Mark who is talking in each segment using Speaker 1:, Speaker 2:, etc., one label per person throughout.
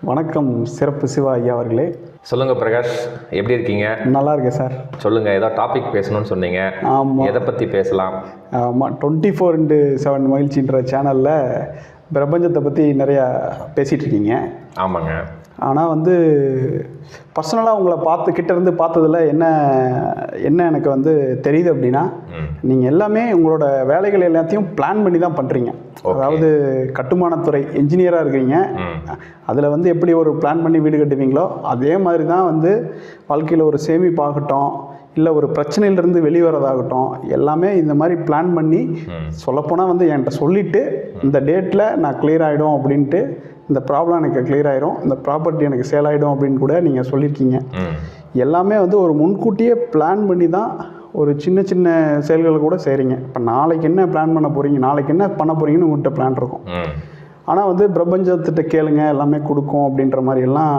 Speaker 1: வணக்கம் சிறப்பு சிவா ஐயா அவர்களே.
Speaker 2: சொல்லுங்க பிரகாஷ் எப்படி இருக்கீங்க?
Speaker 1: நல்லா இருக்கேன் சார்.
Speaker 2: சொல்லுங்க ஏதோ டாபிக் பேசணும்னு சொன்னீங்க.
Speaker 1: ஆமாம்
Speaker 2: எதை பத்தி பேசலாம்?
Speaker 1: ஆமாம் டுவெண்ட்டி ஃபோர் இன்ட்டு செவன் மகிழ்ச்சின்ற சேனலில் பிரபஞ்சத்தை பற்றி நிறையா பேசிகிட்டு இருக்கீங்க.
Speaker 2: ஆமாங்க.
Speaker 1: ஆனால் வந்து பர்சனலாக உங்களை பார்த்து கிட்ட இருந்து பார்த்ததுல என்ன என்ன எனக்கு வந்து தெரியுது அப்படின்னா. நீங்கள் எல்லாமே உங்களோட வேலைகள் எல்லாத்தையும் பிளான் பண்ணி தான் பண்ணுறீங்க அதாவது கட்டுமானத்துறை என்ஜினியராக இருக்கிறீங்க அதில் வந்து எப்படி ஒரு பிளான் பண்ணி வீடு கட்டுவீங்களோ அதே மாதிரி தான் வந்து வாழ்க்கையில் ஒரு சேமிப்பாகட்டும் இல்லை ஒரு பிரச்சனையிலேருந்து வெளிவரதாகட்டும் எல்லாமே இந்த மாதிரி பிளான் பண்ணி. சொல்லப்போனால் வந்து என்கிட்ட சொல்லிவிட்டு இந்த டேட்டில் நான் clear ஆகிடும் அப்படின்ட்டு இந்த ப்ராப்ளம் எனக்கு clear ஆகிடும் இந்த ப்ராப்பர்ட்டி எனக்கு சேல் ஆகிடும் அப்படின்னு கூட நீங்கள் சொல்லியிருக்கீங்க எல்லாமே வந்து ஒரு முன்கூட்டியே பிளான் பண்ணி தான் ஒரு சின்ன சின்ன செயல்களை கூட செய்கிறீங்க இப்போ நாளைக்கு என்ன பிளான் பண்ண போகிறீங்க நாளைக்கு என்ன பண்ண போகிறீங்கன்னு உங்கள்கிட்ட பிளான் இருக்கும். ஆனால் வந்து பிரபஞ்சத்திட்ட கேளுங்க எல்லாமே கொடுக்கும் அப்படின்ற மாதிரி எல்லாம்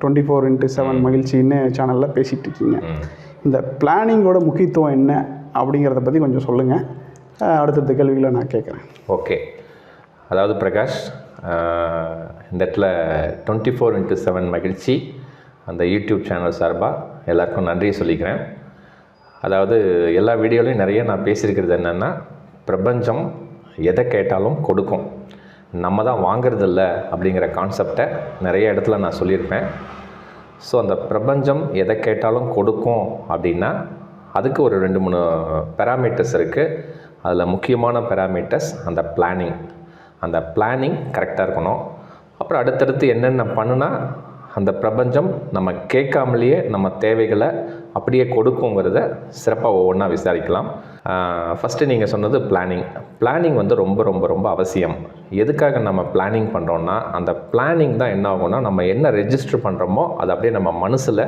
Speaker 1: டுவெண்ட்டி ஃபோர் இன்ட்டு செவன் மகிழ்ச்சின்னு சேனலில் பேசிகிட்டு இருக்கீங்க. இந்த பிளானிங்கோட முக்கியத்துவம் என்ன அப்படிங்கிறத பற்றி கொஞ்சம் சொல்லுங்கள் அடுத்தடுத்த கேள்விகளை நான் கேட்குறேன்.
Speaker 2: ஓகே அதாவது பிரகாஷ் இந்த இடத்துல டுவெண்ட்டி ஃபோர் இன்ட்டு செவன் மகிழ்ச்சி அந்த யூடியூப் சேனல் சார்பாக எல்லாருக்கும் நன்றி சொல்லிக்கிறேன். அதாவது எல்லா வீடியோலையும் நிறைய நான் பேசியிருக்கிறது என்னென்னா பிரபஞ்சம் எதை கேட்டாலும் கொடுக்கும். நம்ம தான் வாங்குறதில்ல அப்படிங்கிற கான்செப்டை நிறைய இடத்துல நான் சொல்லியிருப்பேன். ஸோ அந்த பிரபஞ்சம் எதை கேட்டாலும் கொடுக்கும் அப்படின்னா அதுக்கு ஒரு ரெண்டு மூணு பேராமீட்டர்ஸ் இருக்குது அதில் முக்கியமான பேராமீட்டர்ஸ் அந்த பிளானிங் அந்த பிளானிங் கரெக்டாக இருக்கணும். அப்புறம் அடுத்தடுத்து என்னென்ன பண்ணுனா அந்த பிரபஞ்சம் நம்ம கேட்காமலேயே நம்ம தேவைகளை அப்படியே கொடுக்குங்கிறத சிறப்பாக ஒவ்வொன்றா விசாரிக்கலாம். ஃபஸ்ட்டு நீங்கள் சொன்னது பிளானிங் பிளானிங் வந்து ரொம்ப ரொம்ப ரொம்ப அவசியம். எதுக்காக நம்ம பிளானிங் பண்ணுறோன்னா அந்த பிளானிங் தான் என்ன ஆகும்னா நம்ம என்ன ரெஜிஸ்டர் பண்ணுறோமோ அது அப்படியே நம்ம மனசில்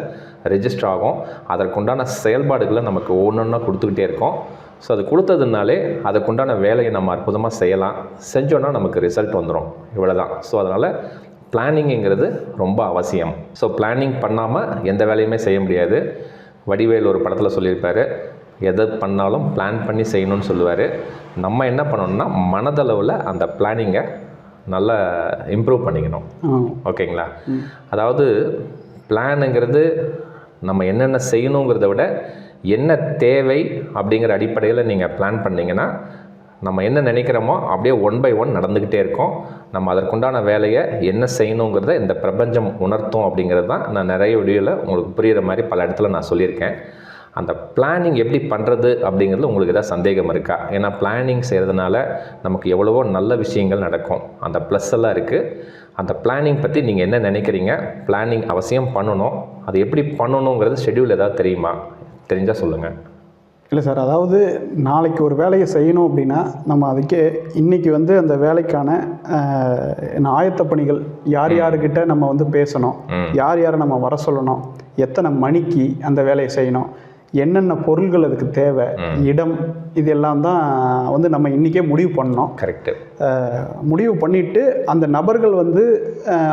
Speaker 2: ரெஜிஸ்டர் ஆகும். அதற்குண்டான செயல்பாடுகளை நமக்கு ஒவ்வொன்றா கொடுத்துக்கிட்டே இருக்கோம். ஸோ அது கொடுத்ததுனாலே அதுக்குண்டான வேலையை நம்ம அற்புதமாக செய்யலாம். செஞ்சோன்னா நமக்கு ரிசல்ட் வந்துடும் இவ்வளோ தான் ஸோ அதனால் பிளானிங்கிறது ரொம்ப அவசியம். ஸோ பிளானிங் பண்ணாமல் எந்த வேலையுமே செய்ய முடியாது. வடிவேல் ஒரு படத்தில் சொல்லியிருப்பாரு. எதை பண்ணாலும் பிளான் பண்ணி செய்யணும்னு சொல்லுவார். நம்ம என்ன பண்ணணும்னா மனதளவில் அந்த பிளானிங்கை நல்லா இம்ப்ரூவ் பண்ணிக்கணும். ஓகேங்களா? அதாவது பிளானுங்கிறது நம்ம என்னென்ன செய்யணுங்கிறத விட என்ன தேவை அப்படிங்கிற அடிப்படையில் நீங்கள் பிளான் பண்ணீங்கன்னா நம்ம என்ன நினைக்கிறோமோ அப்படியே ஒன் பை ஒன் நடந்துக்கிட்டே இருக்கோம். நம்ம அதற்குண்டான வேலையை என்ன செய்யணுங்கிறத இந்த பிரபஞ்சம் உணர்த்தும் அப்படிங்கிறது தான் நான் நிறைய வீடியோவில் உங்களுக்கு புரிகிற மாதிரி பல இடத்துல நான் சொல்லியிருக்கேன். அந்த பிளானிங் எப்படி பண்ணுறது அப்படிங்கிறது உங்களுக்கு ஏதாவது சந்தேகம் இருக்கா? ஏன்னா பிளானிங் செய்கிறதுனால நமக்கு எவ்வளவோ நல்ல விஷயங்கள் நடக்கும். அந்த ப்ளஸ் எல்லாம் இருக்குது அந்த பிளானிங் பற்றி நீங்கள் என்ன நினைக்கிறீங்க? பிளானிங் அவசியம் பண்ணணும். அது எப்படி பண்ணணுங்கிறது ஷெட்யூல் ஏதாவது தெரியுமா? தெரிஞ்சால் சொல்லுங்கள்
Speaker 1: இல்லை சார் அதாவது நாளைக்கு ஒரு வேலையை செய்யணும் அப்படின்னா நம்ம அதுக்கே இன்றைக்கி வந்து அந்த வேலைக்கான ஆயத்த பணிகள் யார் யாருக்கிட்ட நம்ம வந்து பேசணும். யார் யாரை நம்ம வர சொல்லணும்? எத்தனை மணிக்கு அந்த வேலையை செய்யணும்? என்னென்ன பொருள்கள் அதுக்கு தேவை இடம் இதெல்லாம் தான் வந்து நம்ம இன்றைக்கே முடிவு பண்ணோம்.
Speaker 2: கரெக்டு
Speaker 1: முடிவு பண்ணிவிட்டு அந்த நபர்கள் வந்து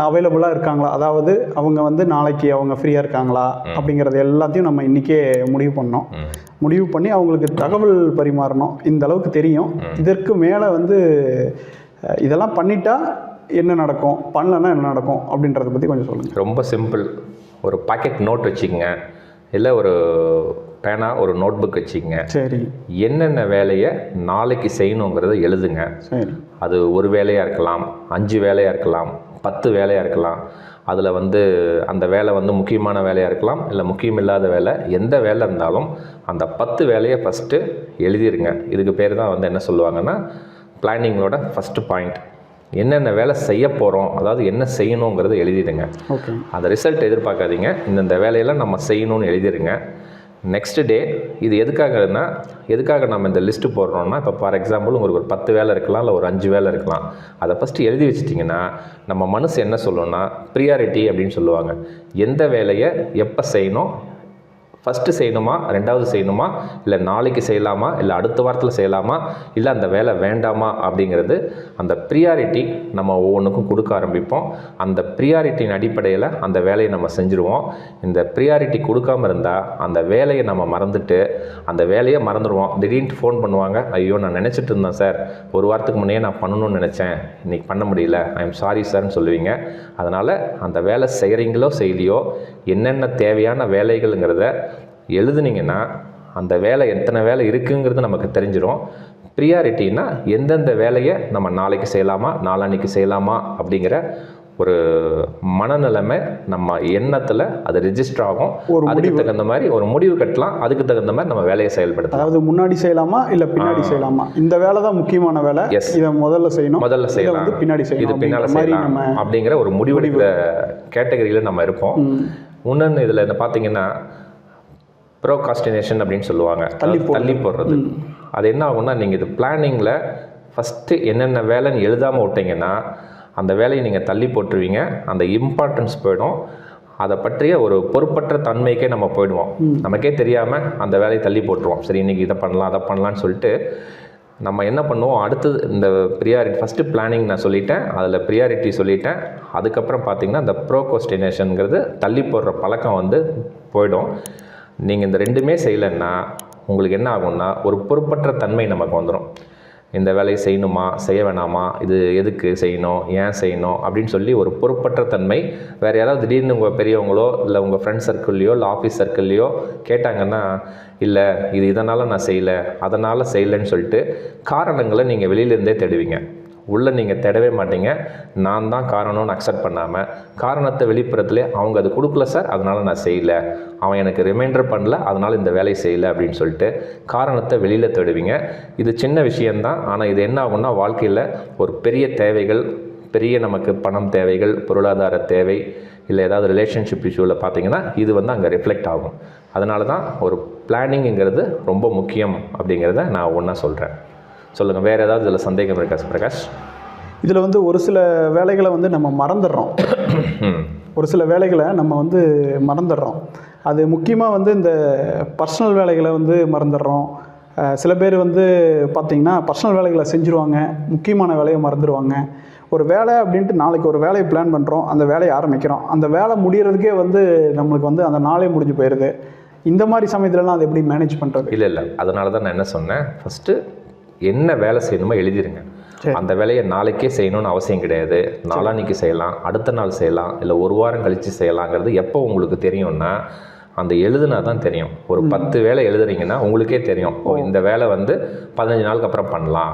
Speaker 1: அவைலபிளாக இருக்காங்களா? அதாவது அவங்க வந்து நாளைக்கு அவங்க ஃப்ரீயாக இருக்காங்களா? அப்படிங்கிறது எல்லாத்தையும் நம்ம இன்றைக்கே முடிவு பண்ணோம். முடிவு பண்ணி அவங்களுக்கு தகவல் பரிமாறணும். இந்த அளவுக்கு தெரியும். இதற்கு மேலே வந்து இதெல்லாம் பண்ணிட்டா என்ன நடக்கும்? பண்ணலன்னா என்ன நடக்கும்? அப்படின்றத பற்றி கொஞ்சம் சொல்லுங்கள்
Speaker 2: ரொம்ப சிம்பிள் ஒரு பாக்கெட் நோட் வச்சுக்கோங்க. இல்லை ஒரு பேனா ஒரு நோட் புக் வச்சுக்கோங்க.
Speaker 1: சரி.
Speaker 2: என்னென்ன வேலையை நாளைக்கு செய்யணுங்கிறத எழுதுங்க.
Speaker 1: சரி.
Speaker 2: அது ஒரு வேலையாக இருக்கலாம் அஞ்சு வேலையாக இருக்கலாம் பத்து வேலையாக இருக்கலாம். அதில் வந்து அந்த வேலை வந்து முக்கியமான வேலையாக இருக்கலாம் இல்லை முக்கியம் இல்லாத வேலை எந்த வேலை இருந்தாலும் அந்த பத்து வேலையை ஃபஸ்ட்டு எழுதிருங்க. இதுக்கு பேர் தான் வந்து என்ன சொல்லுவாங்கன்னா பிளானிங்களோட ஃபஸ்ட்டு பாயிண்ட் என்னென்ன வேலை செய்ய போகிறோம் அதாவது என்ன செய்யணுங்கிறத எழுதிடுங்க.
Speaker 1: ஓகே.
Speaker 2: அந்த ரிசல்ட் எதிர்பார்க்காதீங்க. இந்தந்த வேலையெல்லாம் நம்ம செய்யணும்னு எழுதிருங்க. நெக்ஸ்ட் டே இது எதுக்காகனா எதுக்காக நம்ம இந்த லிஸ்ட்டு போடுறோம்னா இப்போ ஃபார் எக்ஸாம்பிள் உங்களுக்கு ஒரு பத்து வேலை இருக்கலாம் இல்லை ஒரு அஞ்சு வேலை இருக்கலாம். அதை ஃபஸ்ட்டு எழுதி வச்சிட்டிங்கன்னா நம்ம மனசு என்ன சொல்லணும்னா ப்ரியாரிட்டி அப்படின்னு சொல்லுவாங்க. எந்த வேலையை எப்போ செய்யணும் ஃபஸ்ட்டு செய்யணுமா? ரெண்டாவது செய்யணுமா? இல்லை நாளைக்கு செய்யலாமா? இல்லை அடுத்த வாரத்தில் செய்யலாமா? இல்லை அந்த வேலை வேண்டாமா? அப்படிங்கிறது அந்த ப்ரியாரிட்டி நம்ம ஒவ்வொன்றுக்கும் கொடுக்க ஆரம்பிப்போம். அந்த ப்ரியாரிட்டியின் அடிப்படையில் அந்த வேலையை நம்ம செஞ்சுருவோம். இந்த ப்ரியாரிட்டி கொடுக்காம இருந்தால் அந்த வேலையை நம்ம மறந்துட்டு அந்த வேலையை மறந்துடுவோம் திடீர்னு ஃபோன் பண்ணுவாங்க ஐயோ நான் நினச்சிட்டு இருந்தேன் சார். ஒரு வாரத்துக்கு முன்னே நான் பண்ணணும்னு நினச்சேன். இன்றைக்கி பண்ண முடியல. ஐ எம் சாரி சார்னு சொல்லுவீங்க. அதனால் அந்த வேலை செய்கிறீங்களோ செய்யலையோ என்னென்ன தேவையான வேலைகளுங்கிறத எழுதுனீங்கன்னா அந்த வேலை எத்தனை வேலை இருக்குங்கிறது நமக்கு தெரிஞ்சிடும் ப்ரியாரிட்டினா எந்தெந்த வேலையை நம்ம நாளைக்கு செய்யலாமா நாளான்னைக்கு செய்யலாமா அப்படிங்கிற ஒரு மனநிலைமை நம்ம எண்ணத்தில் அது ரிஜிஸ்டர் ஆகும்.
Speaker 1: ஒரு
Speaker 2: அதுக்கு தகுந்த மாதிரி ஒரு முடிவு கட்டலாம். அதுக்கு தகுந்த மாதிரி நம்ம வேலையை செயல்படுத்தலாம்.
Speaker 1: அதாவது முன்னாடி செய்யலாமா இல்லை பின்னாடி செய்யலாமா? இந்த வேலை தான் முக்கியமான வேலை.
Speaker 2: Yes.
Speaker 1: இதை முதல்ல செய்யணும்.
Speaker 2: முதல்ல
Speaker 1: இதை
Speaker 2: செய்யலாம்.
Speaker 1: பின்னாடி
Speaker 2: இது
Speaker 1: செய்யணும்
Speaker 2: பின்னால்
Speaker 1: அப்படிங்கிற மாதிரி
Speaker 2: செய்யலாம் அப்படிங்கிற ஒரு முடிவெடுக்கிற கேட்டகரியில் நம்ம இருப்போம் இன்னொன்று இதில் என்ன பார்த்தீங்கன்னா ப்ரோகாஸ்டினேஷன் அப்படின்னு சொல்லுவாங்க.
Speaker 1: தள்ளி
Speaker 2: தள்ளி போடுறது. அது என்ன ஆகும்னா நீங்கள் இது பிளானிங்கில் ஃபஸ்ட்டு என்னென்ன வேலைன்னு எழுதாமல் விட்டீங்கன்னா அந்த வேலையை நீங்கள் தள்ளி போட்டுருவீங்க. அந்த இம்பார்ட்டன்ஸ் போயிடும். அதை பற்றிய ஒரு பொறுப்பற்ற தன்மைக்கே நம்ம போயிடுவோம். நமக்கே தெரியாமல் அந்த வேலையை தள்ளி போட்டுருவோம். சரி இன்றைக்கி இதை பண்ணலாம் அதை பண்ணலான்னு சொல்லிட்டு நம்ம என்ன பண்ணுவோம்? அடுத்தது இந்த ப்ரியாரிட்டி ஃபஸ்ட்டு பிளானிங் நான் சொல்லிட்டேன். அதில் ப்ரியாரிட்டி சொல்லிட்டேன். அதுக்கப்புறம் பார்த்தீங்கன்னா இந்த ப்ரோகோஸ்டினேஷனுங்கிறது தள்ளி போடுற பழக்கம் வந்து போயிடும். நீங்கள் இந்த ரெண்டுமே செய்யலைன்னா உங்களுக்கு என்ன ஆகும்னா ஒரு பொறுப்பற்ற தன்மை நமக்கு வந்துடும் இந்த வேலையை செய்யணுமா? செய்ய வேணாமா? இது எதுக்கு செய்யணும்? ஏன் செய்யணும்? அப்படின்னு சொல்லி ஒரு பொறுப்பற்ற தன்மை வேறு யாராவது திடீர்னு உங்கள் பெரியவங்களோ இல்லை உங்கள் ஃப்ரெண்ட் சர்க்கிள்லையோ இல்லை ஆஃபீஸ் சர்க்கிள்லையோ கேட்டாங்கன்னா இல்லை இது இதனால் நான் செய்யலை அதனால் செய்யலைன்னு சொல்லிட்டு காரணங்களை நீங்கள் வெளியிலேருந்தே தேடுவீங்க. உள்ளே நீங்கள் தேடவே மாட்டீங்க. நான் தான் காரணம்னு அக்செப்ட் பண்ணாமல் காரணத்தை வெளிப்புறத்துலேயே அவங்க அது கொடுக்கல சார் அதனால் நான் செய்யலை. அவன் எனக்கு ரிமைண்டர் பண்ணல அதனால் இந்த வேலையை செய்யலை அப்படின்னு சொல்லிட்டு காரணத்தை வெளியில் தேடுவீங்க. இது சின்ன விஷயந்தான் ஆனால் இது என்ன ஆகும்னா வாழ்க்கையில் ஒரு பெரிய தேவைகள் பெரிய நமக்கு பணம் தேவைகள் பொருளாதார தேவை இல்லை ஏதாவது ரிலேஷன்ஷிப் இஷ்யூவில் பார்த்தீங்கன்னா இது வந்து அங்கே ரிஃப்ளெக்ட் ஆகும். அதனால தான் ஒரு பிளானிங்கிறது ரொம்ப முக்கியம் அப்படிங்கிறத நான் ஒன்றா சொல்கிறேன் சொல்லுங்கள் வேறு ஏதாவது இதில் சந்தேகம் இருக்கா பிரகாஷ்?
Speaker 1: இதில் வந்து ஒரு சில வேலைகளை வந்து நம்ம மறந்துடுறோம். ஒரு சில வேலைகளை நம்ம வந்து மறந்துடுறோம். அது முக்கியமாக வந்து இந்த பர்சனல் வேலைகளை வந்து மறந்துடுறோம். சில பேர் வந்து பார்த்திங்கன்னா பர்சனல் வேலைகளை செஞ்சுருவாங்க முக்கியமான வேலையை மறந்துடுவாங்க. ஒரு வேலை அப்படின்ட்டு நாளைக்கு ஒரு வேலையை பிளான் பண்ணுறோம் அந்த வேலையை ஆரம்பிக்கிறோம். அந்த வேலை முடியறதுக்கே வந்து நம்மளுக்கு வந்து அந்த நாளே முடிஞ்சு போயிடுது இந்த மாதிரி சமயத்துலலாம் அதை எப்படி மேனேஜ் பண்ணுறது
Speaker 2: இல்லை இல்லை. அதனால தான் நான் என்ன சொன்னேன்? ஃபஸ்ட்டு என்ன வேலை செய்யணுமோ எழுதிருங்க. அந்த வேலையை நாளைக்கே செய்யணும்னு அவசியம் கிடையாது. நாளான்னைக்கு செய்யலாம் அடுத்த நாள் செய்யலாம் இல்லை ஒரு வாரம் கழித்து செய்யலாங்கிறது எப்போ உங்களுக்கு தெரியும்னா அந்த எழுதுனா தான் தெரியும். ஒரு பத்து வேலை எழுதுறீங்கன்னா உங்களுக்கே தெரியும். ஓ இந்த வேலை வந்து பதினஞ்சு நாளுக்கு அப்புறம் பண்ணலாம்.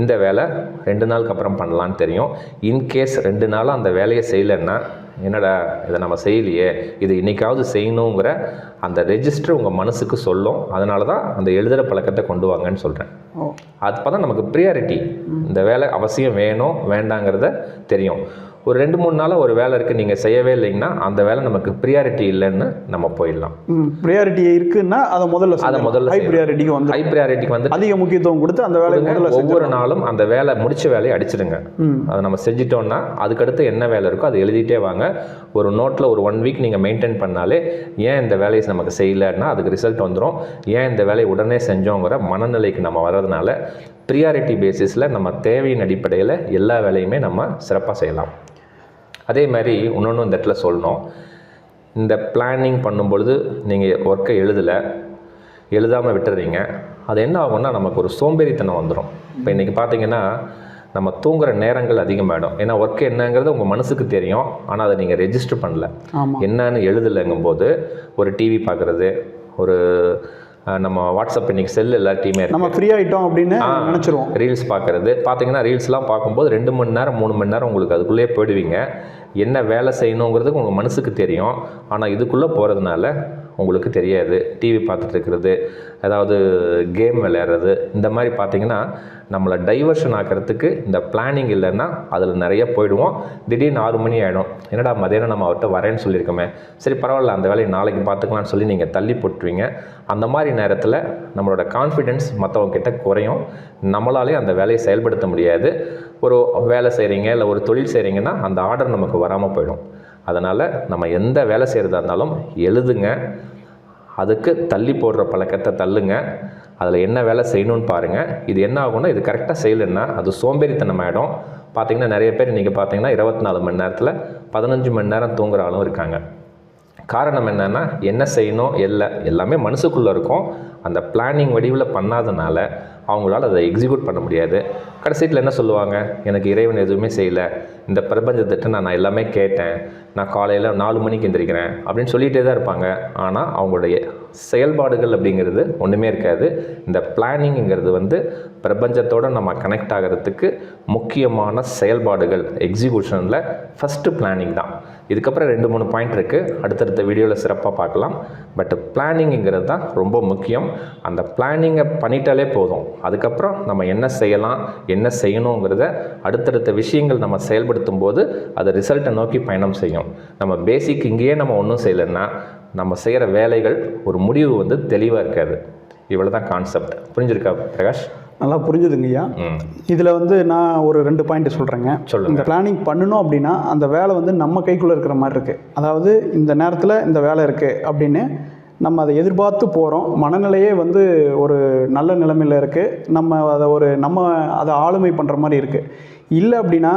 Speaker 2: இந்த வேலை ரெண்டு நாளுக்கு அப்புறம் பண்ணலான்னு தெரியும். இன்கேஸ் ரெண்டு நாளும் அந்த வேலையை செய்யலைன்னா என்னடா இதை நம்ம செய்யலையே? இது இன்னைக்காவது செய்யணுங்கிற அந்த ரெஜிஸ்டர் உங்கள் மனசுக்கு சொல்லும். அதனால தான் அந்த எழுதுகிற பழக்கத்தை கொண்டு வாங்கன்னு சொல்கிறேன் அப்போ தான் நமக்கு ப்ரியாரிட்டி இந்த வேலை அவசியம் வேணும் வேண்டாங்கிறத தெரியும். ஒரு ரெண்டு மூணு நாளாக ஒரு வேலை இருக்குது நீங்கள் செய்யவே இல்லைங்கன்னா அந்த வேலை நமக்கு ப்ரியாரிட்டி இல்லைன்னு நம்ம போயிடலாம்.
Speaker 1: ப்ரியாரிட்டி இருக்குன்னா அதை முதல்ல
Speaker 2: அதை முதல்ல
Speaker 1: ஹை. ப்ரியாரிட்டிக்கு வந்து
Speaker 2: ஹை ப்ரியாரிட்டிக்கு வந்து
Speaker 1: அதிக முக்கியத்துவம் கொடுத்து அந்த வேலையை முதல்ல
Speaker 2: ஒவ்வொரு நாளும் அந்த வேலை முடிச்ச வேலையை அடிச்சிடுங்க. அதை நம்ம செஞ்சிட்டோம்னா அதுக்கடுத்து என்ன வேலை இருக்கோ அதை எழுதிட்டே வாங்க. ஒரு நோட்டில் ஒரு ஒன் வீக் நீங்கள் மெயின்டைன் பண்ணாலே ஏன் இந்த வேலையை நமக்கு செய்யலைன்னா அதுக்கு ரிசல்ட் வந்துடும் ஏன் இந்த வேலையை உடனே செஞ்சோங்கிற மனநிலைக்கு நம்ம வர்றதுனால ப்ரியாரிட்டி பேசிஸில் நம்ம தேவையின் அடிப்படையில் எல்லா வேலையுமே நம்ம சிறப்பாக செய்யலாம். அதே மாதிரி இன்னொன்று இந்த இடத்துல சொல்லணும். இந்த பிளானிங் பண்ணும்பொழுது நீங்கள் ஒர்க்கை எழுதலை எழுதாமல் விட்டுறீங்க. அது என்ன ஆகும்னா நமக்கு ஒரு சோம்பேறித்தனம் வந்துடும் இப்போ இன்றைக்கி பார்த்தீங்கன்னா நம்ம தூங்குற நேரங்கள் அதிகமாகிடும் ஏன்னா ஒர்க் என்னங்கிறது உங்கள் மனசுக்கு தெரியும். ஆனால் அதை நீங்கள் ரெஜிஸ்டர் பண்ணல. என்னன்னு எழுதலைங்கும்போது ஒரு டிவி பார்க்குறது ஒரு நம்ம வாட்ஸ்அப் இன்னைக்கு செல் எல்லாத்தையுமே
Speaker 1: நம்ம ஃப்ரீ ஆயிட்டோம் அப்படின்னு நினச்சிருவோம்.
Speaker 2: ரீல்ஸ் பார்க்குறது பார்த்தீங்கன்னா ரீல்ஸ்லாம் பார்க்கும்போது ரெண்டு மணி நேரம் மூணு மணி நேரம் உங்களுக்கு அதுக்குள்ளேயே போயிடுவீங்க. என்ன வேலை செய்யணுங்கிறதுக்கு உங்கள் மனசுக்கு தெரியும். ஆனால் இதுக்குள்ளே போகிறதுனால உங்களுக்கு தெரியாது. டிவி பார்த்துட்டு இருக்கிறது அதாவது கேம் விளையாடுறது இந்த மாதிரி பார்த்தீங்கன்னா நம்மளை டைவர்ஷன் ஆக்கிறதுக்கு இந்த பிளானிங் இல்லைன்னா அதில் நிறைய போயிடுவோம். திடீர்னு ஆறு மணி ஆகிடும் என்னடா மதியானம் நம்ம அவர்கிட்ட வரேன்னு சொல்லியிருக்கோமே. சரி பரவாயில்ல அந்த வேலையை நாளைக்கு பார்த்துக்கலாம்னு சொல்லி நீங்கள் தள்ளி போட்டுருவீங்க. அந்த மாதிரி நேரத்தில் நம்மளோட கான்ஃபிடென்ஸ் மற்றவங்க கிட்ட குறையும். நம்மளாலே அந்த வேலையை செயல்படுத்த முடியாது. ஒரு வேலை செய்கிறீங்க இல்லை ஒரு தொழில் செய்கிறீங்கன்னா அந்த ஆர்டர் நமக்கு வராமல் போயிடும். அதனால் நம்ம எந்த வேலை செய்கிறதா இருந்தாலும் எழுதுங்க. அதுக்கு தள்ளி போடுற பழக்கத்தை தள்ளுங்க. அதில் என்ன வேலை செய்யணும்னு பாருங்கள் இது என்ன ஆகும்னா இது கரெக்டாக செய்யலைன்னா அது சோம்பேறித்தனம் ஆகிடும் பார்த்தீங்கன்னா நிறைய பேர் இன்றைக்கி பார்த்தீங்கன்னா இருபத்தி நாலு மணி நேரத்தில் பதினஞ்சு மணி நேரம் தூங்குற ஆளும் இருக்காங்க. காரணம் என்னென்னா என்ன செய்யணும் இல்லை எல்லாமே மனசுக்குள்ளே இருக்கும். அந்த பிளானிங் வடிவில் பண்ணாதனால அவங்களால அதை எக்ஸிக்யூட் பண்ண முடியாது. கடைசியில் என்ன சொல்லுவாங்க? எனக்கு இறைவன் எதுவுமே செய்யலை. இந்த பிரபஞ்சத்திட்ட நான் நான் எல்லாமே கேட்டேன். நான் காலையில் நாலு மணிக்கு எந்திரிக்கிறேன் அப்படின்னு சொல்லிகிட்டே தான் இருப்பாங்க. ஆனால் அவங்களுடைய செயல்பாடுகள் அப்படிங்கிறது ஒன்றுமே இருக்காது. இந்த பிளானிங்கிறது வந்து பிரபஞ்சத்தோடு நம்ம கனெக்ட் ஆகிறதுக்கு முக்கியமான செயல்பாடுகள். எக்ஸிக்யூஷனில் ஃபஸ்ட்டு பிளானிங் தான். இதுக்கப்புறம் ரெண்டு மூணு பாயிண்ட் இருக்குது அடுத்தடுத்த வீடியோவில் சிறப்பாக பார்க்கலாம். பட் பிளானிங்கிறது தான் ரொம்ப முக்கியம். அந்த பிளானிங்கை பண்ணிட்டாலே போதும். அதுக்கப்புறம் நம்ம என்ன செய்யலாம் என்ன செய்யணுங்கிறத அடுத்தடுத்த விஷயங்கள் நம்ம செயல்படுத்தும் போது அது ரிசல்ட்டை நோக்கி பயணம் செய்யும். நம்ம பேசிக் இங்கேயே நம்ம ஒன்றும் செய்யலைன்னா நம்ம செய்கிற வேலைகள் ஒரு முடிவு வந்து தெளிவாக இருக்காது. இவ்வளோ தான் கான்செப்ட் புரிஞ்சிருக்கா பிரகாஷ்?
Speaker 1: நல்லா புரிஞ்சுதுங்க ஐயா.
Speaker 2: ம்.
Speaker 1: இதில் வந்து நான் ஒரு ரெண்டு பாயிண்ட் சொல்கிறேங்க
Speaker 2: சொல்லுங்க.
Speaker 1: இந்த பிளானிங் பண்ணணும் அப்படின்னா அந்த வேலை வந்து நம்ம கைக்குள்ளே இருக்கிற மாதிரி இருக்குது அதாவது இந்த நேரத்தில் இந்த வேலை இருக்குது அப்படின்னு நம்ம அதை எதிர்பார்த்து போகிறோம் மனநிலையே வந்து ஒரு நல்ல நிலைமையில் இருக்குது நம்ம அதை ஒரு நம்ம அதை ஆளுமை பண்ணுற மாதிரி இருக்குது இல்லை அப்படின்னா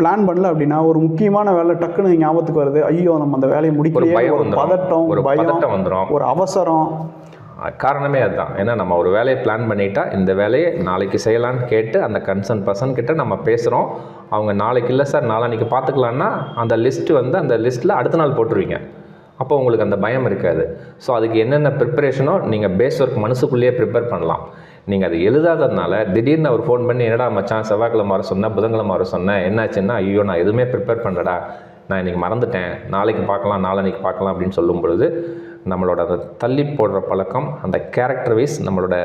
Speaker 1: பிளான் பண்ணல அப்படின்னா ஒரு முக்கியமான வேலை டக்குன்னு ஞாபகத்துக்கு வருது. ஐயோ நம்ம அந்த வேலையை முடிக்கலையே. ஒரு. பதட்டம்
Speaker 2: ஒரு
Speaker 1: பயம்
Speaker 2: வந்துரும்.
Speaker 1: ஒரு அவசரம்.
Speaker 2: காரணமே அதுதான். ஏன்னா நம்ம ஒரு வேலையை பிளான் பண்ணிட்டா இந்த வேலையை நாளைக்கு செய்யலான்னு கேட்டு அந்த கன்சர்ன் பர்சன் கிட்ட நம்ம பேசுகிறோம் அவங்க நாளைக்கு இல்லை சார் நாளான்னைக்கு பார்த்துக்கலான்னா அந்த லிஸ்ட்டு வந்து அந்த லிஸ்ட்டில் அடுத்த நாள் போட்டுருவீங்க. அப்போ உங்களுக்கு அந்த பயம் இருக்காது. ஸோ அதுக்கு என்னென்ன ப்ரிப்பரேஷனோ நீங்கள் பேஸ் ஒர்க் மனசுக்குள்ளேயே ப்ரிப்பேர் பண்ணலாம். நீங்கள் அது எழுதாததுனால திடீர்னு அவர் ஃபோன் பண்ணி என்னடா மச்சான் செவ்வாய்க்கிழமை வர சொன்னேன் புதன்கிழமை வர சொன்னேன் என்னாச்சுன்னா ஐயோ நான் எதுவுமே ப்ரிப்பேர் பண்ணடா நான் இன்றைக்கி மறந்துட்டேன். நாளைக்கு பார்க்கலாம் நாளன்னைக்கு பார்க்கலாம் அப்படின்னு சொல்லும் பொழுது நம்மளோட அந்த தள்ளி போடுற பழக்கம் அந்த கேரக்டர் வைஸ் நம்மளோட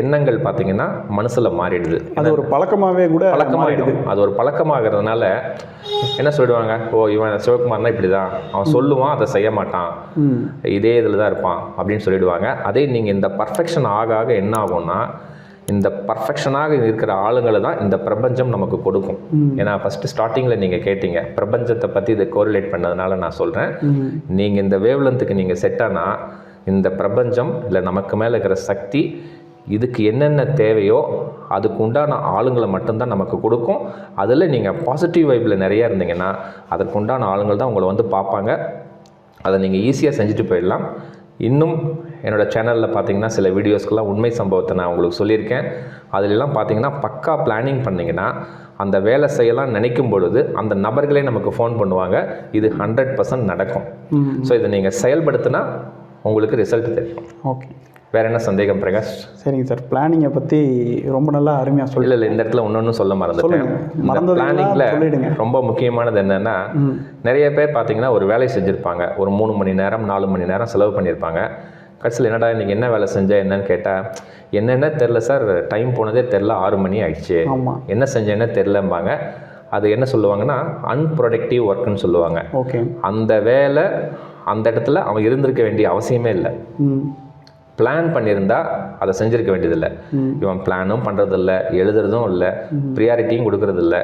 Speaker 2: எண்ணங்கள் பார்த்தீங்கன்னா மனசில் மாறிடுது.
Speaker 1: அது ஒரு பழக்கமாகவே கூட மாறிடுது.
Speaker 2: பழக்கமாகிடும் அது ஒரு பழக்கமாகிறதுனால என்ன சொல்லிடுவாங்க? ஓ இவன் சிவகுமார்னா இப்படி தான் அவன் சொல்லுவான் அதை செய்ய மாட்டான். இதே இதில் தான் இருப்பான் அப்படின்னு சொல்லிடுவாங்க. அதே நீங்கள் இந்த பர்ஃபெக்ஷன் ஆக ஆக என்ன ஆகும்னா இந்த பர்ஃபெக்ஷனாக இருக்கிற ஆளுங்களை தான் இந்த பிரபஞ்சம் நமக்கு கொடுக்கும். ஏன்னா ஃபஸ்ட்டு ஸ்டார்டிங்கில் நீங்கள் கேட்டீங்க. பிரபஞ்சத்தை பற்றி இதை கோரிலேட் பண்ணதுனால நான் சொல்கிறேன் நீங்கள் இந்த வேவ்லென்த்துக்கு நீங்கள் செட் ஆனால் இந்த பிரபஞ்சம் இல்லை நமக்கு மேலே இருக்கிற சக்தி இதுக்கு என்னென்ன தேவையோ அதுக்கு உண்டான ஆளுங்களை மட்டும்தான் நமக்கு கொடுக்கும். அதில் நீங்கள் பாசிட்டிவ் வைப்பில் நிறையா இருந்தீங்கன்னா அதற்கு உண்டான ஆளுங்கள் தான் உங்களை வந்து பார்ப்பாங்க. அதை நீங்கள் ஈஸியாக செஞ்சுட்டு போயிடலாம். இன்னும் என்னோடய சேனலில் பார்த்தீங்கன்னா சில வீடியோஸ்க்கெல்லாம் உண்மை சம்பவத்தை நான் உங்களுக்கு சொல்லியிருக்கேன். அதிலெல்லாம் பார்த்தீங்கன்னா பக்கா பிளானிங் பண்ணிங்கன்னா அந்த வேலை செய்யலாம் நினைக்கும் பொழுது அந்த நபர்களே நமக்கு ஃபோன் பண்ணுவாங்க. இது ஹண்ட்ரட் பர்சன்ட் நடக்கும். ஸோ இதை நீங்கள் செயல்படுத்தினா உங்களுக்கு ரிசல்ட் தெரியும்.
Speaker 1: ஓகே
Speaker 2: வேற என்ன சந்தேகம் பிரகாஷ்?
Speaker 1: சரிங்க சார். பிளானிங்கை பற்றி ரொம்ப நல்லா அருமையாக சொல்லி
Speaker 2: இல்லை இந்த இடத்துல ஒன்று சொல்ல மறந்துட்டேன்.
Speaker 1: மறந்ததெல்லாம்
Speaker 2: பிளானிங்கில். ரொம்ப முக்கியமானது என்னென்னா நிறைய பேர் பார்த்தீங்கன்னா ஒரு வேலை செஞ்சுருப்பாங்க. ஒரு மூணு மணி நேரம் நாலு மணி நேரம் செலவு பண்ணியிருப்பாங்க கடைசியில் என்னடா இன்றைக்கி என்ன வேலை செஞ்ச என்னன்னு கேட்டால் என்னென்ன தெரில சார் டைம் போனதே தெரில ஆறு மணி ஆயிடுச்சு. என்ன செஞ்சேன்னே தெரிலம்பாங்க அது என்ன சொல்லுவாங்கன்னா அன்ப்ரொடக்டிவ் ஒர்க்குன்னு சொல்லுவாங்க.
Speaker 1: ஓகே.
Speaker 2: அந்த வேலை அந்த இடத்துல அவன் இருந்திருக்க வேண்டிய அவசியமே இல்லை. பிளான் பண்ணியிருந்தா அதை செஞ்சிருக்க வேண்டியதில்லை. இவன் பிளானும் பண்ணுறதில்ல எழுதுறதும் இல்லை ப்ரியாரிட்டியும் கொடுக்கறதில்ல.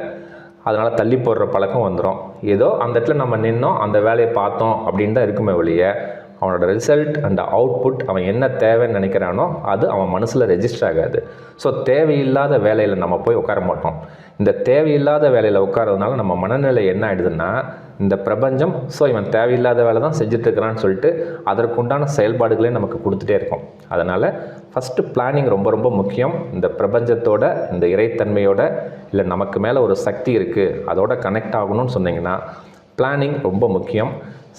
Speaker 2: அதனால் தள்ளி போடுற பழக்கம் வந்துடும் ஏதோ அந்த இடத்துல நம்ம நின்னோம் அந்த வேலையை பார்த்தோம் அப்படின்னு தான் இருக்குமே ஒழிய அவனோட ரிசல்ட் அந்த அவுட்புட் அவன் என்ன தேவைன்னு நினைக்கிறானோ அது அவன் மனசில் ரெஜிஸ்டர் ஆகாது. ஸோ தேவையில்லாத வேலையில் நம்ம போய் உட்கார மாட்டோம். இந்த தேவையில்லாத வேலையில் உட்காரதுனால நம்ம மனநிலை என்ன ஆயிடுதுன்னா இந்த பிரபஞ்சம் ஸோ இவன் தேவையில்லாத வேலை தான் செஞ்சுட்டு இருக்கிறான்னு சொல்லிட்டு அதற்குண்டான செயல்பாடுகளே நமக்கு கொடுத்துட்டே இருக்கும். அதனால் ஃபஸ்ட்டு பிளானிங் ரொம்ப ரொம்ப முக்கியம். இந்த பிரபஞ்சத்தோட இந்த இறைத்தன்மையோட இல்லை நமக்கு மேலே ஒரு சக்தி இருக்குது அதோட கனெக்ட் ஆகணும்னு சொன்னிங்கன்னா பிளானிங் ரொம்ப முக்கியம்.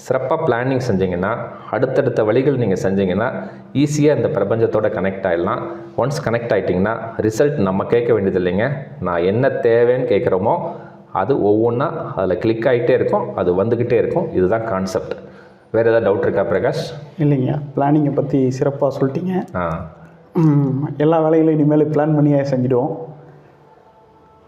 Speaker 2: சிறப்பாக பிளானிங் செஞ்சீங்கன்னா அடுத்தடுத்த வழிகள் நீங்கள் செஞ்சீங்கன்னா ஈஸியாக இந்த பிரபஞ்சத்தோட கனெக்ட் ஆகிடலாம் ஒன்ஸ் கனெக்ட் ஆகிட்டிங்கன்னா ரிசல்ட் நம்ம கேட்க வேண்டியது இல்லைங்க. நான் என்ன தேவைன்னு கேட்குறோமோ அது ஒவ்வொன்றா அதில் கிளிக் ஆகிட்டே இருக்கும் அது வந்துக்கிட்டே இருக்கும். இதுதான் கான்செப்ட் வேறு ஏதாவது டவுட் இருக்கா பிரகாஷ்?
Speaker 1: இல்லைங்க. பிளானிங்கை பற்றி சிறப்பாக சொல்லிட்டீங்க. எல்லா வேலைகளையும் இனிமேல் பிளான் பண்ணியே செஞ்சுடுவோம்.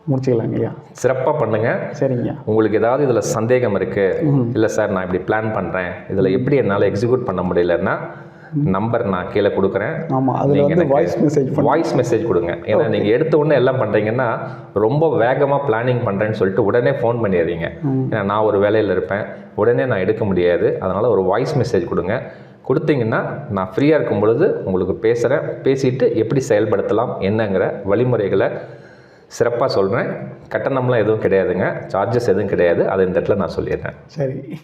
Speaker 1: முடிச்சுக்கலாங்க ஐயா.
Speaker 2: சிறப்பாக பண்ணுங்கள்
Speaker 1: சரிங்க.
Speaker 2: உங்களுக்கு ஏதாவது இதில் சந்தேகம் இருக்குது இல்லை சார் நான் இப்படி பிளான் பண்ணுறேன் இதில் எப்படி என்னால் எக்ஸிக்யூட் பண்ண முடியலன்னா நம்பர் நான் கீழே கொடுக்குறேன்.
Speaker 1: ஆமாம் அதில்
Speaker 2: நீங்க
Speaker 1: வந்து வாய்ஸ் மெசேஜ்
Speaker 2: வாய்ஸ் மெசேஜ் கொடுங்க. ஏன்னா நீங்கள் எடுத்த உடனே எல்லாம் பண்ணுறீங்கன்னா ரொம்ப வேகமாக பிளானிங் பண்ணுறேன்னு சொல்லிட்டு உடனே ஃபோன் பண்ணிடுறீங்க ஏன்னா நான் ஒரு வேலையில் இருப்பேன். உடனே நான் எடுக்க முடியாது. அதனால் ஒரு வாய்ஸ் மெசேஜ் கொடுங்க. கொடுத்தீங்கன்னா நான் ஃப்ரீயாக இருக்கும் பொழுது உங்களுக்கு பேசுகிறேன் பேசிட்டு எப்படி செயல்படுத்தலாம் என்னங்கிற வழிமுறைகளை சிறப்பாக சொல்கிறேன் கட்டணம்லாம் எதுவும் கிடையாதுங்க. சார்ஜஸ் எதுவும் கிடையாது. அதை இந்த இடத்துல நான் சொல்லிடுறேன்.
Speaker 1: சரி.